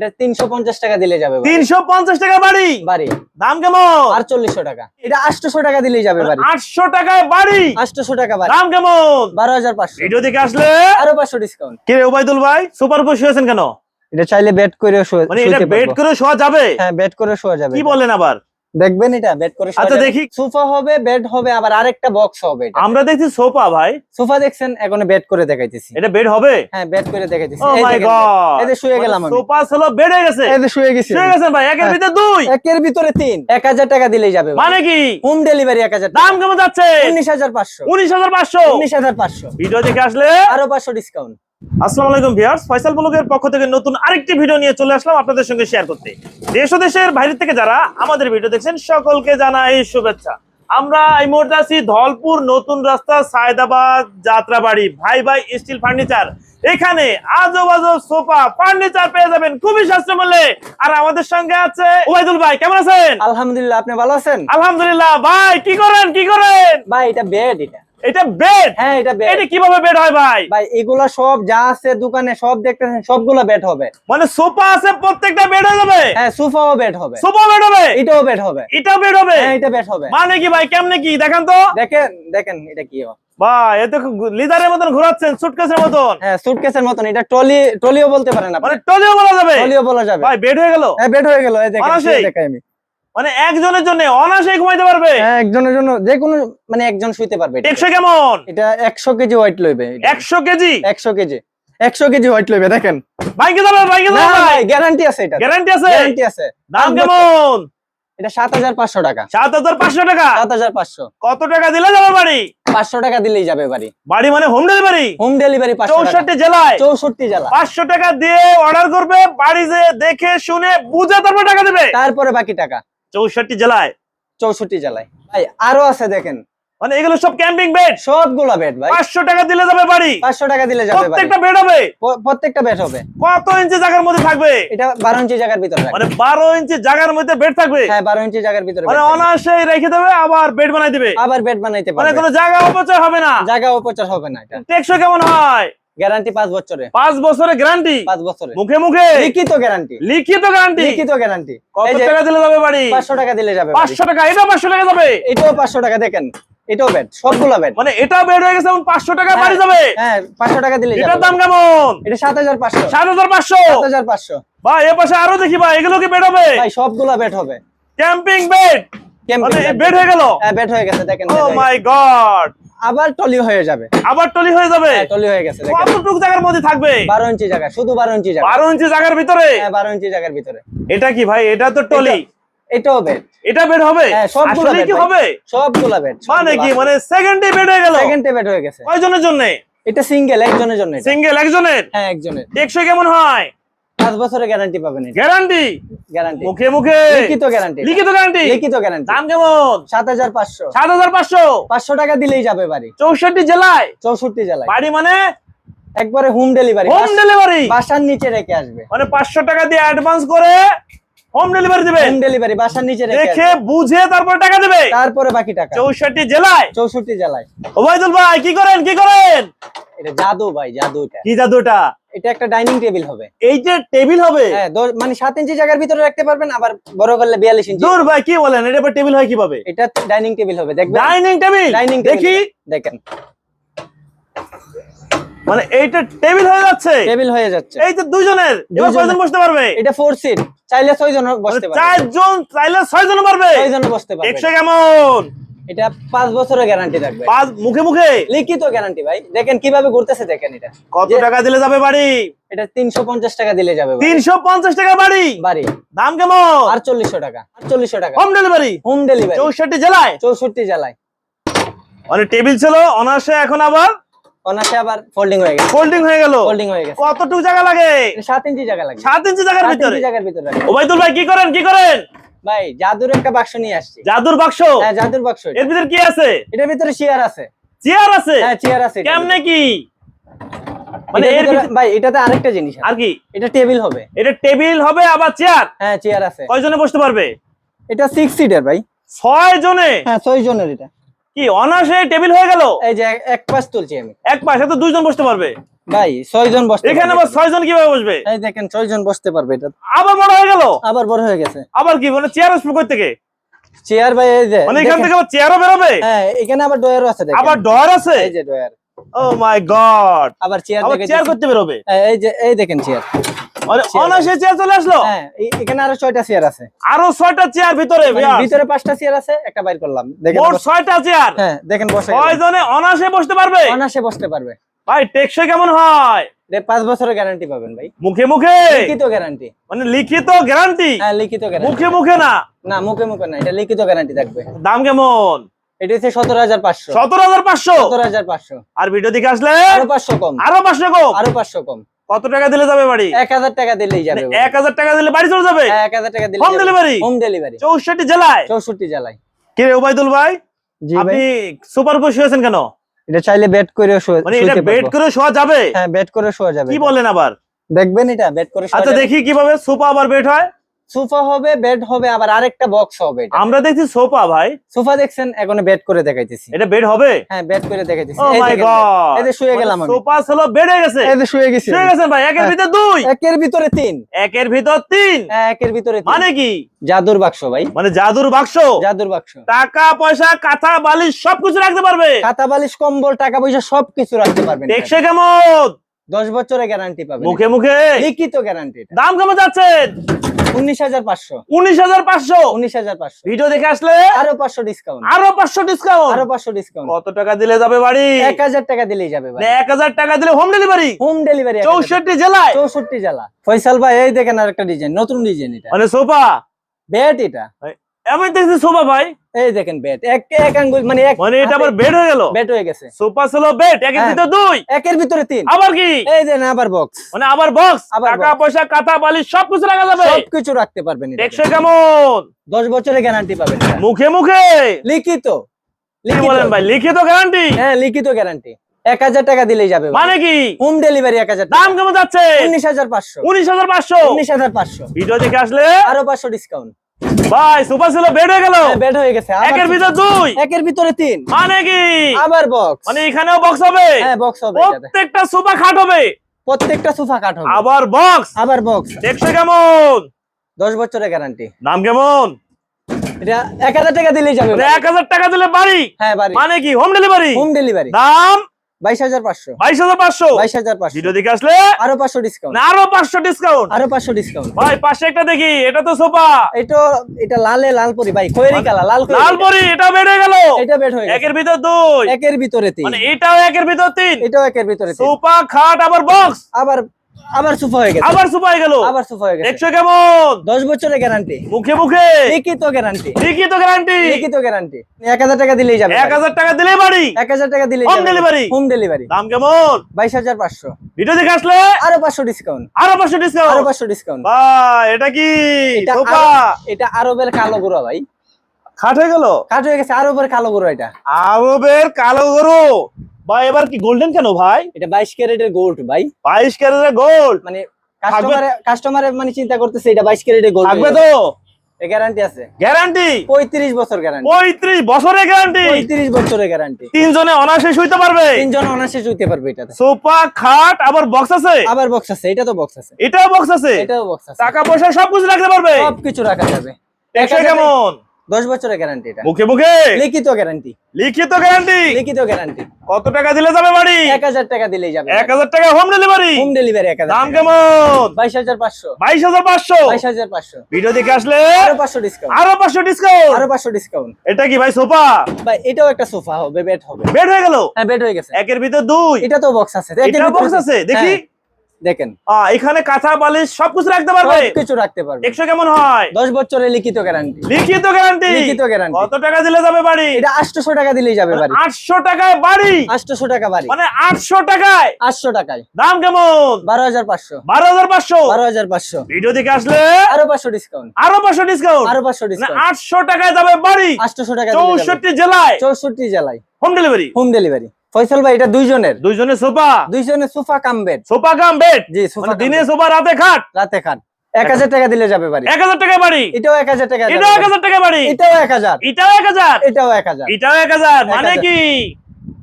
এটা টাকা দিলে যাবে বাড়ি। তিনশো পঞ্চাশ টাকা বাড়ি? বাড়ি। দাম কেমন? আর চল্লিশশো টাকা। এটা টাকা দিলে যাবে বাড়ি। আটশো টাকায় বাড়ি? আটশোশো টাকা বাড়ি। দাম কেমন? ভিডিও দেখে আসলে? আরও পাঁচশো ডিসকাউন্ট কি রে ওবায়দুল ভাই? সুপার উপর শুয়েছেন কেন? এটা চাইলে বেড করে শোয়া- মানে এটা বেড। করে শোয়া যাবে? হ্যাঁ বেড করে শোয়া যাবে। কি বলেন আবার? দেখবেন এটা বেড করে আচ্ছা, দেখি। সোফা হবে বেড হবে আবার আরেকটা বক্স হবে আমরা দেখছি সোফা ভাই। সোফা দেখছেন এখন বেড করে দেখাইতেছি। এটা বেড হবে? হ্যাঁ বেড করে দেখাইতেছি। ও মাই গড এই যে শুয়ে গেলাম আমি। সোফা ছিল বেড হয়ে গেছে। এই যে শুয়ে গেছি শুয়ে গেছেন ভাই। একের হ্যাঁ। ভিতরে দুই। একের ভিতরে তিন। এক হাজার টাকা দিলেই যাবে মানে কি? হোম ডেলিভারি এক হাজার দাম কেমন যাচ্ছে? উনিশ হাজার পাঁচশো। উনিশ হাজার পাঁচশো। উনিশ হাজার পাঁচশো। ভিডিও দেখে আসলে? আরও পাঁচশো ডিসকাউন্ট আসসালামু আলাইকুম ভিউয়ার্স ফয়সাল ব্লগের পক্ষ থেকে নতুন আরেকটি ভিডিও নিয়ে চলে আসলাম আপনাদের সঙ্গে শেয়ার করতে। দেশ ও দেশের বাইরে থেকে যারা আমাদের ভিডিও দেখছেন সকলকে জানাই শুভেচ্ছা। আমরা এই মুহূর্তে আছি ধলপুর নতুন রাস্তা সায়দাবাদ যাত্রাবাড়ি। ভাই ভাই স্টিল ফার্নিচার। এখানে আজব আজব সোফা ফার্নিচার পেয়ে যাবেন খুবই সস্তা মূল্যে আর আমাদের সঙ্গে আছে ওবাইদুল ভাই কেমন আছেন? আলহামদুলিল্লাহ আপনি ভালো আছেন? আলহামদুলিল্লাহ ভাই কি করেন কি করেন? ভাই এটা বেড এটা। এটা বেড হ্যাঁ এটা বেড এটা কীভাবে বেড হয় ভাই? ভাই এগুলা সব যা আছে দোকানে সব দেখতেছেন সবগুলা বেড হবে। মানে সোফা আছে প্রত্যেকটা বেড হয়ে যাবে? হ্যাঁ সোফাও বেড হবে। সোফা বেড হবে? এটাও বেড হবে। এটা বেড হবে? হ্যাঁ এটা বেড হবে। মানে কি ভাই কেমনে কি? দেখান তো। দেখেন দেখেন এটা কি হবে। ভাই এত লিদারের মতন ঘোরাচ্ছেন সুটকেসের মতন। হ্যাঁ সুটকেসের মতন। এটা টলি টলিও বলতে পারেন আপনি। মানে টলিও বলা যাবে? টলিও বলা যাবে। ভাই বেড হয়ে গেল? হ্যাঁ বেড হয়ে গেল। এই দেখেন দেখাই আমি। মানে একজনের জন্য অনাসে ঘুমাইতে পারবে। হ্যাঁ একজনের জন্য যে কোনো মানে একজন শুইতে পারবে। টেকসই কেমন? এটা একশো কেজি ওয়েট লইবে একশো কেজি? একশো কেজি। একশো কেজি ওয়েট লইবে দেখেন। ভাইকে যাবে ভাইকে না যাবে গ্যারান্টি আছে এটা। গ্যারান্টি আছে? গ্যারান্টি আছে। দাম কেমন? এটা সাত হাজার পাঁচশো টাকা। সাত হাজার পাঁচশো টাকা? সাত হাজার পাঁচশো। কত টাকা দিলে যাবে বাড়ি? পাঁচশো টাকা দিলেই যাবে বাড়ি। বাড়ি মানে হোম ডেলিভারি হোম ডেলিভারি চৌষট্টি জেলায়? চৌষট্টি জেলা। পাঁচশো টাকা দিয়ে অর্ডার করবে বাড়ি যে দেখে শুনে বুঝে তারপর টাকা দেবে। তারপরে বাকি টাকা। চৌষট্টি জেলায়। চৌষট্টি জেলায়। ভাই আরও আছে দেখেন। মানে এগুলো সব ক্যাম্পিং বেড। সবগুলা বেড ভাই। পাঁচশো টাকা দিলে যাবে বাড়ি। পাঁচশো টাকা দিলে যাবে প্রত্যেকটা বেড হবে। প্রত্যেকটা বেড হবে। কত ইঞ্চি জায়গার মধ্যে থাকবে? এটা বারো ইঞ্চি জায়গার ভিতরে। মানে বারো ইঞ্চি জায়গার মধ্যে বেড থাকবে? হ্যাঁ বারো ইঞ্চি জায়গার ভিতরে মানে। অনায়াসে রেখে দেবে আবার বেড বানাই দিবে। আবার বেড বানাইতে পারবে। মানে কোনো জায়গা অপচয় হবে না। জায়গা অপচয় হবে না এটা। টেকসই কেমন হয়? গ্যারান্টি পাঁচ বছরে। পাঁচ বছরের গ্যারান্টি? পাঁচ বছরে। মুখে মুখে? লিখিত গ্যারান্টি। লিখিত গ্যারান্টি? লিখিত গ্যারান্টি। কত টাকা দিলে যাবে বাড়ি? পাঁচশো টাকা দিলে যাবে বাড়ি। পাঁচশো টাকা এটা পাঁচশো টাকা যাবে? এটাও পাঁচশো টাকা দেখেন এটাও বেড সবগুলা বেড মানে এটা বেড হয়ে গেছে এখন পাঁচশো টাকা বাড়ি যাবে? হ্যাঁ টাকা দিলে এটার দাম কেমন? এটা ভাই পাশে আরও দেখি ভাই এগুলো কি বেড হবে? ভাই সবগুলা বেড হবে। ক্যাম্পিং বেড বেড হয়ে গেল? হ্যাঁ বেড হয়ে গেছে দেখেন ও মাই গড। আবার টলি হয়ে যাবে। আবার টলি হয়ে যাবে? হ্যাঁ, টলি হয়ে গেছে কতটুক জায়গার মধ্যে থাকবে? বারো ইঞ্চি জায়গা শুধু বারো ইঞ্চি জায়গা। বারো ইঞ্চি জায়গার ভিতরে? হ্যাঁ বারো ইঞ্চি জায়গার ভিতরে। এটা কি ভাই? এটা তো টলি। এটা- এটাও বেড এটা বেড হবে? হ্যাঁ সবগুলা কি হবে? সবগুলা বেড মানে কি? মানে সেকেন্ডে বেড হয়ে গেল? সেকেন্ডে বেড হয়ে গেছে। কয়জনের জন্য? এটা সিঙ্গেল একজনের জন্য সিঙ্গেল একজনের? হ্যাঁ একজনের। টেকসই কেমন হয়? পাঁচ বছরের গ্যারান্টি পাবেন গ্যারান্টি গ্যারান্টি মুখে মুখে? লিখিত গ্যারান্টি লিখিত গ্যারান্টি লিখিত গ্যারান্টি দাম কেমন? সাত হাজার পাঁচশো। সাত হাজার পাঁচশো? পাঁচশো টাকা দিলেই যাবে বাড়ি। চৌষট্টি জেলায়? চৌষট্টি জেলায়। বাড়ি মানে? একবারে হোম ডেলিভারি হোম ডেলিভারি বাসার নিচে রেখে আসবে। মানে পাঁচশো টাকা দিয়ে অ্যাডভান্স করে হোম ডেলিভারি দিবে। হোম ডেলিভারি বাসার নিচে রেখে দেখে বুঝে তারপর টাকা দেবে। তারপরে বাকি টাকা। চৌষট্টি জেলায়। চৌষট্টি জেলায়। ওবায়দুল ভাই কি করেন কি করেন? এটা জাদু ভাই জাদুটা কি জাদুটা? এটা একটা ডাইনিং টেবিল হবে। এই যে টেবিল হবে? হ্যাঁ মানে সাত ইঞ্চি জায়গার ভিতরে রাখতে পারবেন আবার বড় করলে বিয়াল্লিশ ইঞ্চি। দূর ভাই কি বলেন? এটা টেবিল হয় কীভাবে? এটা ডাইনিং টেবিল হবে দেখবেন? Dining table? ডাইনিং দেখি। দেখেন। মানে এইটা টেবিল হয়ে যাচ্ছে। টেবিল হয়ে যাচ্ছে। এই যে দুজনের এবার কয়জন বসতে পারবে? এটা ফোর সিট চাইলে ছয় জন বসতে মানে পারবে। চারজন চাইলে ছয় জন পারবে? ছয় জন বসতে পারবে। একশো কেমন? এটা পাঁচ বছরের গ্যারান্টি থাকবে। পাঁচ মুখে মুখে? লিখিত গ্যারান্টি ভাই। দেখেন কীভাবে ঘুরতেছে দেখেন এটা। কত টাকা দিলে যাবে বাড়ি? এটা তিনশো পঞ্চাশ টাকা দিলে যাবে। তিনশো পঞ্চাশ টাকা বাড়ি? বাড়ি। দাম কেমন? আটচল্লিশশো টাকা। আটচল্লিশশো টাকা। হোম ডেলিভারি হোম ডেলিভারি চৌষট্টি জেলায়? চৌষট্টি জেলায়। মানে টেবিল ছিল অনার্সে এখন আবার অনাসে আবার ফোল্ডিং হয়ে গেছে। ফোল্ডিং হয়ে গেল? ফোল্ডিং হয়ে গেছে। কতটুকু জায়গা লাগে? এটা ইঞ্চি জায়গা লাগে। সাত ইঞ্চি জায়গার ভিতরে? জায়গার ভিতরে রাখবে। ভাই কি করেন কি করেন? ভাই জাদুর একটা বাক্স নিয়ে আসছি। জাদুর বাক্স? হ্যাঁ জাদুর বাক্স এর ভিতরে কি আছে? এটার ভিতরে চেয়ার আছে। চেয়ার আছে? হ্যাঁ চেয়ার আছে কেমনে কি? মানে এর ভাই এটাতে আরেকটা জিনিস আর কি? এটা টেবিল হবে। এটা টেবিল হবে আবার চেয়ার হ্যাঁ চেয়ার আছে। কয়জনে বসতে পারবে? এটা সিক্স সিটের ভাই। ছয় জনে? হ্যাঁ ছয় জনের এটা। কি অনার্সে টেবিল হয়ে গেল? এই যে এক- পাশ তুলছি আমি। এক পাশে তো দুইজন বসতে পারবে। ভাই ছয় জন বসতে এখানে আবার ছয় জন কীভাবে বসবে? এই দেখেন ছয় জন বসতে পারবে এটা। আবার বড় হয়ে গেল? আবার বড় হয়ে গেছে। আবার কি মানে চেয়ার আসবে কই থেকে চেয়ার ভাই এই যে মানে এখান থেকে আবার চেয়ারও বেরোবে? হ্যাঁ এখানে আবার ডয়ারও আছে দেখেন। আবার ডর আছে? এই যে ডয়ার ও মাই গড আবার চেয়ার দেখে চেয়ার করতে বেরোবে? এই যে এই দেখেন চেয়ার মানে Chair চেয়ার চলে আসলো? হ্যাঁ এখানে আরও ছয়টা চেয়ার আছে। আরও ছয়টা চেয়ার ভিতরে মানে ভিতরে পাঁচটা চেয়ার আছে একটা বাইর করলাম। দেখেন ছয়টা চেয়ার হ্যাঁ দেখেন বসে ছয় জনে অনাসে বসতে পারবে? অনাসে বসতে পারবে। ভাই টেকসই কেমন হয়? পাঁচ বছরের গ্যারান্টি পাবেন ভাই। মুখে মুখে? লিখিত গ্যারান্টি মানে লিখিত গ্যারান্টি হ্যাঁ লিখিত গ্যারান্টি মুখে মুখে না? না মুখে মুখে না এটা লিখিত গ্যারান্টি থাকবে। দাম কেমন? এটা হচ্ছে সতেরো হাজার পাঁচশো। সতেরো হাজার পাঁচশো? সতেরো হাজার পাঁচশো। আর ভিডিও দিকে আসলে? আরও পাঁচশো কম। আরও পাঁচশো কম? আরও পাঁচশো কম। কত টাকা দিলে যাবে বাড়ি? এক হাজার টাকা দিলেই যাবে মানে এক হাজার টাকা দিলে বাড়ি চলে যাবে? হ্যাঁ, এক হাজার টাকা দিলে হোম ডেলিভারি হোম ডেলিভারি চৌষট্টি জেলায়? চৌষট্টি জেলায়। কি রে ওবায়দুল ভাই? আপনি সুপার উপর শুয়েছেন কেন? এটা চাইলে বেড করে শুয়ে মানে এটা বেড করে শোয়া যাবে? হ্যাঁ বেড করে শোয়া যাবে। কি বলেন আবার? দেখবেন এটা বেড করে আচ্ছা দেখি কীভাবে সোফা আবার বেড হয়। সোফা হবে বেড হবে আবার আরেকটা বক্স হবে আমরা দেখছি সোফা ভাই। সোফা দেখছেন এখন বেড করে দেখাইতেছি। এটা বেড হবে? হ্যাঁ বেড করে দেখাইতেছি। ও মাই গড এই যে শুয়ে গেলাম আমি। সোফা ছিল বেড হয়ে গেছে। এই যে শুয়ে গেছি শুয়ে গেছেন ভাই একের হ্যাঁ। ভিতর দুই। একের ভিতরে তিন। একের ভিতর তিন। হ্যাঁ, একের ভিতরে তিন। মানে কি? জাদুর বাক্স ভাই। মানে জাদুর বাক্স? জাদুর বাক্স। টাকা পয়সা কাঁথা বালিশ সবকিছু রাখতে পারবে। খাতা বালিশ কম্বল টাকা পয়সা সবকিছু রাখতে পারবেন টেকসই কেমন? দশ বছরের গ্যারান্টি পাবে মুখে মুখে। লিখিত গ্যারান্টি দাম কেমন যাচ্ছেন ভিডিও দেখে আসলে? আরও পাঁচশো ডিসকাউন্ট আরও পাঁচশো ডিসকাউন্ট আরও পাঁচশো ডিসকাউন্ট কত টাকা দিলে যাবে বাড়ি? এক হাজার টাকা দিলেই যাবে এক হাজার টাকা দিলে হোম ডেলিভারি হোম ডেলিভারি চৌষট্টি জেলায়? চৌষট্টি জেলা। ফয়সাল ভাই এই দেখেন আরেকটা ডিজাইন নতুন ডিজাইন এটা। মানে সোফা? বেড এটা। আমি দেখছি সোফা ভাই। এই দেখেন বেড এক এক আঙ্গুল মানে এক মানে এটা আবার বেড হয়ে গেল? বেড হয়ে গেছে। সোফা ছিল বেড একের হ্যাঁ। দুই। একের ভিতরে তিন। আবার কি? এই দেন আবার বক্স মানে আবার বক্স টাকা পয়সা কাঁথা বালিশ সবকিছু রাখা যাবে। সবকিছু রাখতে পারবেন টেকসই কেমন? দশ বছরের গ্যারান্টি পাবেন মুখে মুখে। লিখিত। বলেন ভাই লিখিত গ্যারান্টি হ্যাঁ লিখিত গ্যারান্টি এক হাজার টাকা দিলেই যাবে মানে কি? হোম ডেলিভারি এক হাজার দাম কেমন যাচ্ছে? উনিশ হাজার পাঁচশো। উনিশ হাজার পাঁচশো। উনিশ হাজার পাঁচশো। ভিডিও দেখে আসলে? আরও পাঁচশো ডিসকাউন্ট ভাই সোফা ছিল বেড হয়ে গেল। বেড হয়ে গেছে। একের ভিতর দুই। একের ভিতরে তিন। মানে কি? আবার বক্স মানে এখানেও বক্স হবে? হ্যাঁ বক্স হবে প্রত্যেকটা সোফা খাট হবে? প্রত্যেকটা সোফা কাট হবে। আবার বক্স আবার বক্স টেকসই কেমন? দশ বছরের গ্যারান্টি দাম কেমন? এটা এক হাজার টাকা দিলেই যাবে। মানে এক হাজার টাকা দিলে বাড়ি? হ্যাঁ বাড়ি। মানে কি? হোম ডেলিভারি হোম ডেলিভারি দাম? বাইশ হাজার পাঁচশো। বাইশ হাজার পাঁচশো? বাইশ হাজার পাঁচশো। ভিডিও দেখে আসলে? আরও পাঁচশো ডিসকাউন্ট আরও পাঁচশো ডিসকাউন্ট আরও পাঁচশো ডিসকাউন্ট ভাই পাশে একটা দেখি এটা তো সোফা। এটা এটা লালে লাল পরি ভাই খয়েরি কালার লাল লাল পরি এটা বেড়ে গেল। এটা বেড একের ভিতর দুই। একের ভিতরে তিন। এটাও একের ভিতর তিন। এটাও একের ভিতরে সোফা খাট আবার বক্স আবার আবার সোফা হয়ে গেছে। আবার সোফা হয়ে গেল? আবার সোফা হয়ে গেছে। দেখছ কেমন? দশ বছরের গ্যারান্টি মুখে মুখে? লিখিত গ্যারান্টি লিখিত গ্যারান্টি লিখিত গ্যারান্টি এক হাজার টাকা দিলেই যাবে এক হাজার টাকা দিলে বাড়ি। এক হাজার টাকা দিলেই Home delivery? হোম ডেলিভারি দাম কেমন? বাইশ হাজার পাঁচশো। ভিডিও দেখে আসলে? আরও পাঁচশো ডিসকাউন্ট আরও পাঁচশো আরও ডিসকাউন্ট পাঁচশো ডিসকাউন্ট ভাই এটা কি? সোফা? এটা আরবের কালো গুঁড়ো ভাই। খাট হয়ে গেল? কাট হয়ে গেছে আরবের কালো গুঁড়ো এটা। আরবের কালো গরু ভাই এবার কি গোল্ডেন কেন ভাই? এটা বাইশ ক্যারেটের গোল্ড ভাই। বাইশ ক্যারেটের গোল্ড মানে কাস্টমারে কাস্টমারে মানে চিন্তা করতেছে এটা বাইশ ক্যারেটের গোল্ড থাকবে তো? গ্যারান্টি আছে। গ্যারান্টি পঁয়ত্রিশ বছর গ্যারান্টি পঁয়ত্রিশ বছরের গ্যারান্টি পঁয়ত্রিশ বছরের গ্যারান্টি তিনজনে অনায়াসে শুইতে পারবে? তিনজন চুইতে পারবে এটাতে সোফা খাট আবার বক্স আছে? আবার বক্স আছে এটা তো বক্স আছে। এটাও বক্স আছে? এটাও বক্স আছে। টাকা পয়সা সবকিছু রাখতে পারবে? সবকিছু রাখা যাবে। টেকসই কেমন? দশ বছরের গ্যারান্টি এটা। মুখে মুখে লিখিত গ্যারান্টি লিখিত গ্যারান্টি লিখিত গ্যারান্টি কত টাকা দিলে যাবে বাড়ি? এক হাজার টাকা দিলেই যাবে। এক হাজার টাকা হোম ডেলিভারি হোম ডেলিভারি এক হাজার দাম কেমন? বাইশ হাজার পাঁচশো। বাইশ হাজার পাঁচশো? বাইশ হাজার পাঁচশো। ভিডিও দেখে আসলে আরও পাঁচশো ডিসকাউন্ট আরও পাঁচশো ডিসকাউন্ট আরও পাঁচশো ডিসকাউন্ট এটা কি ভাই সোফা? ভাই এটাও একটা সোফা হবে বেড হবে। বেড হয়ে গেল? হ্যাঁ বেড হয়ে গেছে। একের ভিতর দুই। এটা তো বক্স আছে। এটা বক্স আছে। দেখি। হ্যাঁ, দেখেন। এখানে কাঁথা বালিশ সবকিছু রাখতে পারবে? কিছু রাখতে পারবে। একশো কেমন হয়? দশ বছরের লিখিত গ্যারান্টি লিখিত গ্যারান্টি লিখিত guarantee। কত টাকা দিলে যাবে বাড়ি? এটা আটশো টাকা দিলেই যাবে বাড়ি। আটশো টাকায় বাড়ি? আটশো টাকা বাড়ি। মানে আটশো টাকায়? আটশো টাকায়। দাম কেমন? বারো হাজার পাঁচশো। বারো হাজার পাঁচশো? বারো হাজার পাঁচশো। ভিডিও দেখে আসলে? আরও পাঁচশো ডিসকাউন্ট আরও পাঁচশো ডিসকাউন্ট আরও পাঁচশো মানে ডিসকাউন্ট আটশো টাকায় যাবে বাড়ি? আটশো টাকা চৌষট্টি জেলায়? চৌষট্টি জেলায়। Home delivery home delivery Faisal ভাই এটা দুইজনের? দুইজনের সোফা? দুইজনের sofa cum bed sofa cum bed জি সোফা মানে দিনে সোফা রাতে খাট? রাতে খান এক হাজার টাকা দিলে যাবে বাড়ি। এক হাজার টাকা বাড়ি? এটাও এক হাজার টাকা এটাও এক হাজার টাকা বাড়ি। এটাও এক হাজার। এটাও এক হাজার? এটাও এক হাজার। এটাও এক হাজার? মানে কি?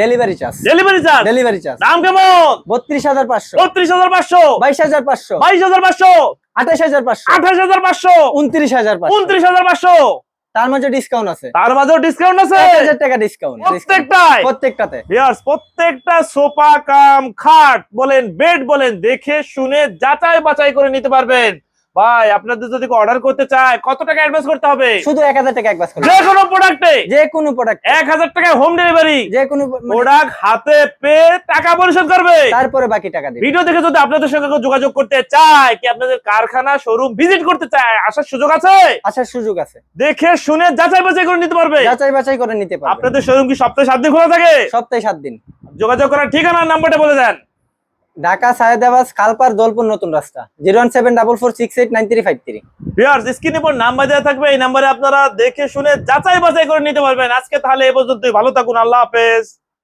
Delivery charge delivery charge delivery charge দাম কেমন? বত্রিশ হাজার পাঁচশো। বত্রিশ হাজার পাঁচশো? বাইশ হাজার পাঁচশো। বাইশ হাজার পাঁচশো? আঠাশ হাজার পাঁচশো। আঠাশ হাজার পাঁচশো? উনত্রিশ হাজার পাঁচশো। উনত্রিশ হাজার পাঁচশো? তার মাঝে ডিসকাউন্ট আছে। তার মাঝেও ডিসকাউন্ট আছে? এক হাজার টাকা ডিসকাউন্ট প্রত্যেকটাই? প্রত্যেকটাতে। ভিউয়ার্স প্রত্যেকটা সোফা কাম খাট বলেন বেড বলেন দেখে শুনে যাচাই বাছাই করে নিতে পারবেন। ভাই আপনাদের যদি অর্ডার করতে চায় কত টাকা অ্যাডভান্স করতে হবে? শুধু এক হাজার টাকা একবার যে কোনো প্রোডাক্টে যে কোনো প্রোডাক্ট এক হাজার টাকা হোম ডেলিভারি যে কোনো প্রোডাক্ট হাতে পেয়ে টাকা পরিশোধ করবে। তারপরে বাকি টাকা দিবে। ভিডিও দেখে যদি আপনাদের সঙ্গে যোগাযোগ করতে চায় কি আপনাদের কারখানা শোরুম ভিজিট করতে চায় আসার সুযোগ আছে? আসার সুযোগ আছে। দেখে শুনে যাচাই বাছাই করে নিতে পারবে। যাচাই বাছাই করে নিতে পারবে। আপনাদের শোরুম কি সপ্তাহে সাত দিন খোলা থাকে? সপ্তাহে সাত দিন। যোগাযোগ করার ঠিকানা নাম্বারটা বলে দেন। ঢাকা সায়েদাবাদ কালপার দলপুর নতুন রাস্তা। Zero one seven double four six eight nine three five three. Viewers স্ক্রিনে পর নাম্বার দেওয়া থাকবে, এই নাম্বারে আপনারা দেখে শুনে যাচাই বাছাই করে নিতে পারবেন। আজকে তাহলে এ পর্যন্তই। ভালো থাকুন, আল্লাহ হাফেজ।